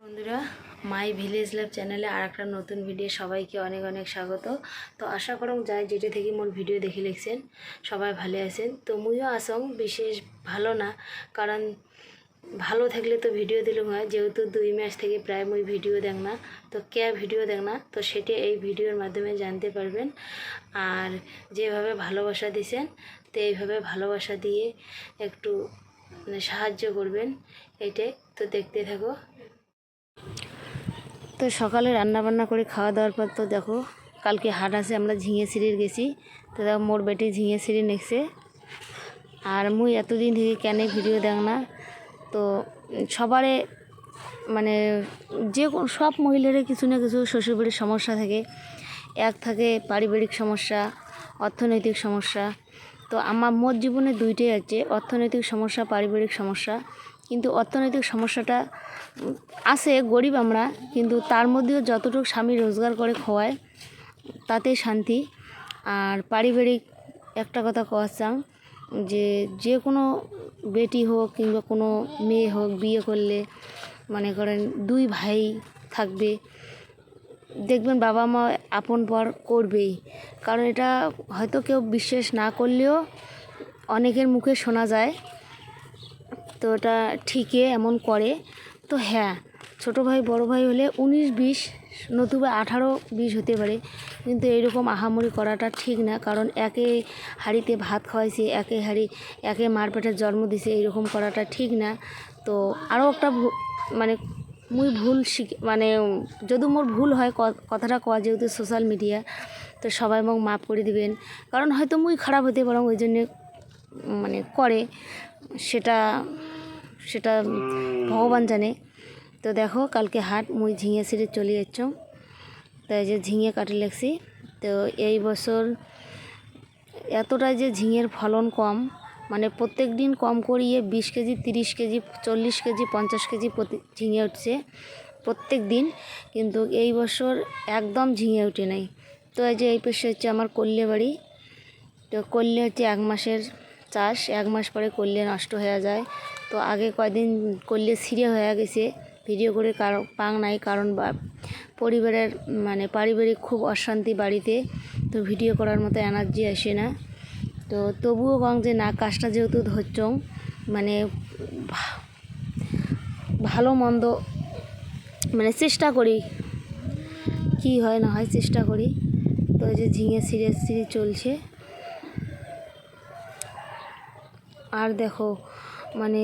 বন্ধুরা, my village লাভ চ্যানেলে আর একটা নতুন ভিডিও সবাইকে অনেক অনেক স্বাগত। তো আশা করং যাই যেটা থেকে মোর ভিডিও দেখে লিখছেন, সবাই ভালো আছেন। তো মুইও আসং, বিশেষ ভালো না, কারণ ভালো থাকলে তো ভিডিও দিলুম হয়। যেহেতু দুই মাস থেকে প্রায় মুই ভিডিও দেখ না, তো কে ভিডিও দেখ না, তো সেটি এই ভিডিওর মাধ্যমে জানতে পারবেন। আর যেভাবে ভালোবাসা দিছেন, তো এইভাবে ভালোবাসা দিয়ে একটু মানে সাহায্য করবেন। এইটাই তো দেখতে থাকো। তো সকালে রান্না বান্না করে খাওয়া দাওয়ার পর তো দেখো, কালকে হাট আছে, আমরা ঝিঙে সিঁড়ির গেছি। তো দেখো, মোর বেটি ঝিঙে সিঁড়ি নেছে আর মুই এতদিন থেকে কেন ভিডিও দেখ না? তো সবারে মানে যে সব মহিলারই কিছু না কিছু শ্বশুরবাড়ির সমস্যা থাকে। এক থাকে পারিবারিক সমস্যা, অর্থনৈতিক সমস্যা তো আমার মোট জীবনে দুইটাই আছে, অর্থনৈতিক সমস্যা, পারিবারিক সমস্যা। কিন্তু অর্থনৈতিক সমস্যাটা আছে, গরিব আমরা, কিন্তু তার মধ্যেও যতটুকু স্বামী রোজগার করে খোয়ায়, তাতেই শান্তি। আর পারিবারিক একটা কথা কওয়া চাং যে যে কোনো বেটি হোক কিংবা কোনো মেয়ে হোক বিয়ে করলে, মনে করেন দুই ভাই থাকবে দেখবেন বাবা মা আপন পর করবেই। কারণ এটা হয়তো কেউ বিশ্বাস না করলেও অনেকের মুখে শোনা যায়। তো এটা ঠিকই এমন করে। তো হ্যাঁ ছোটো ভাই, বড় ভাই হলে উনিশ, বিশ, নতুবা আঠারো, বিশ হতে পারে। কিন্তু এইরকম আহামরি করাটা ঠিক না। কারণ একে হাঁড়িতে ভাত খাওয়াইছে, একে হাঁড়ি, একে মার পেটের জন্ম দিছে এইরকম করাটা ঠিক না। তো আরও একটা মানে মুই ভুল শিখ মানে যদি মোর ভুল হয় কথাটা কওয়া যেহেতু সোশ্যাল মিডিয়া তো সবাই মোক মাফ করে দিবেন। কারণ হয়তো মুই খারাপ হতে পারো ওই জন্যে মানে করে। সেটা সেটা ভগবান জানে। তো দেখো, কালকে হাট, মুই ঝিঙে সিঁড়ি চলে যাচ্ছ। তাই যে ঝিঙে কাটে লেগছি। তো এই বছর এতটা যে ঝিঙের ফলন কম মানে প্রত্যেক দিন কম করিয়ে বিশ কেজি, তিরিশ কেজি, চল্লিশ কেজি, পঞ্চাশ কেজি প্রতি ঝিঙে উঠছে প্রত্যেক দিন। কিন্তু এই বছর একদম ঝিঙে উঠে নাই। তো এই যে এই পেশে হচ্ছে আমার কল্যে বাড়ি। তো করলে হচ্ছে এক মাসের চাষ, এক মাস পরে করলে নষ্ট হয়ে যায়। তো আগে কয়দিন করলে ছিঁড়ে হয়ে গেছে। ভিডিও করে কারও পাং নাই, কারণ পরিবারের মানে পারিবারিক খুব অশান্তি বাড়িতে। তো ভিডিও করার মতো এনার্জি আসে না। তো তবুও কং যে না, কাজটা যেহেতু ধরছং মানে ভালো মন্দ মানে চেষ্টা করি, কি হয় না হয় চেষ্টা করি। তো যে ঝিঙে ছিঁড়ে ছিঁড়ে চলছে। আর দেখো মানে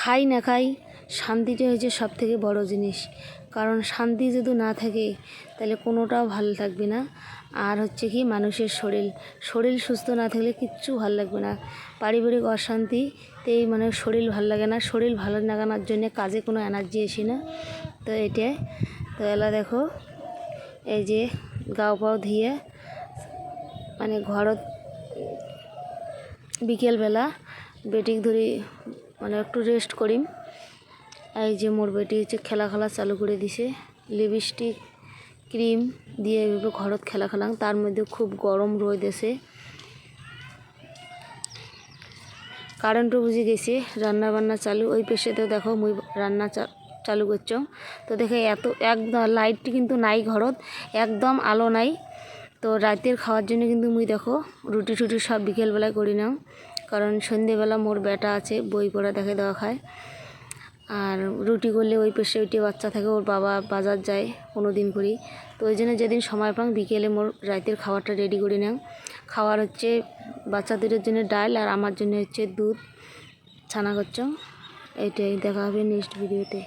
খাই না খাই শান্তিটা হচ্ছে সব থেকে বড় জিনিস। কারণ শান্তি যদি না থাকে, তাহলে কোনোটাও ভালো থাকবে না। আর হচ্ছে কি, মানুষের শরীর। শরীর সুস্থ না থাকলে কিচ্ছু ভালো লাগবে না। পারিবারিক অশান্তিতেই মানে শরীর ভালো লাগে না। শরীর ভালো লাগানোর জন্য কাজে কোনো এনার্জি আসে না। তো এটা। তো এলা দেখো, এই যে গাও পাও ধুয়ে মানে ঘরত বিকেলবেলা বেটিক ধরি মানে একটু রেস্ট করিম। এই যে মোর বেটি হচ্ছে খেলা খেলা চালু করে দিছে। লিপস্টিক, ক্রিম দিয়ে এভাবে ঘরত খেলা খেলাম তার মধ্যে খুব গরম রোদ কারেন্টও বুঝে গেছে রান্না বান্না চালু। ওই পেশেতেও দেখো মুই রান্না চালু করছ। তো দেখে এত, একদম লাইট কিন্তু নাই ঘরত, একদম আলো নাই। তো রাতের খাওয়ার জন্য কিন্তু মুই দেখো রুটি টুটি সব বিকেলবেলায় করি নাও। কারণ সন্ধেবেলা মোর বেটা আছে, বই পড়া দেখে দেওয়া খায়। আর রুটি করলে ওই পেশে ওইটি বাচ্চা থাকে, ওর বাবা বাজার যায় কোনো দিন করি তো ওই জন্য যেদিন সময় পাং বিকেলে মোর রাইতের খাবারটা রেডি করে নেন খাওয়ার হচ্ছে বাচ্চাদের জন্য ডাল আর আমার জন্য হচ্ছে দুধ। ছানা করছ এটাই দেখা হবে নেক্সট ভিডিওতে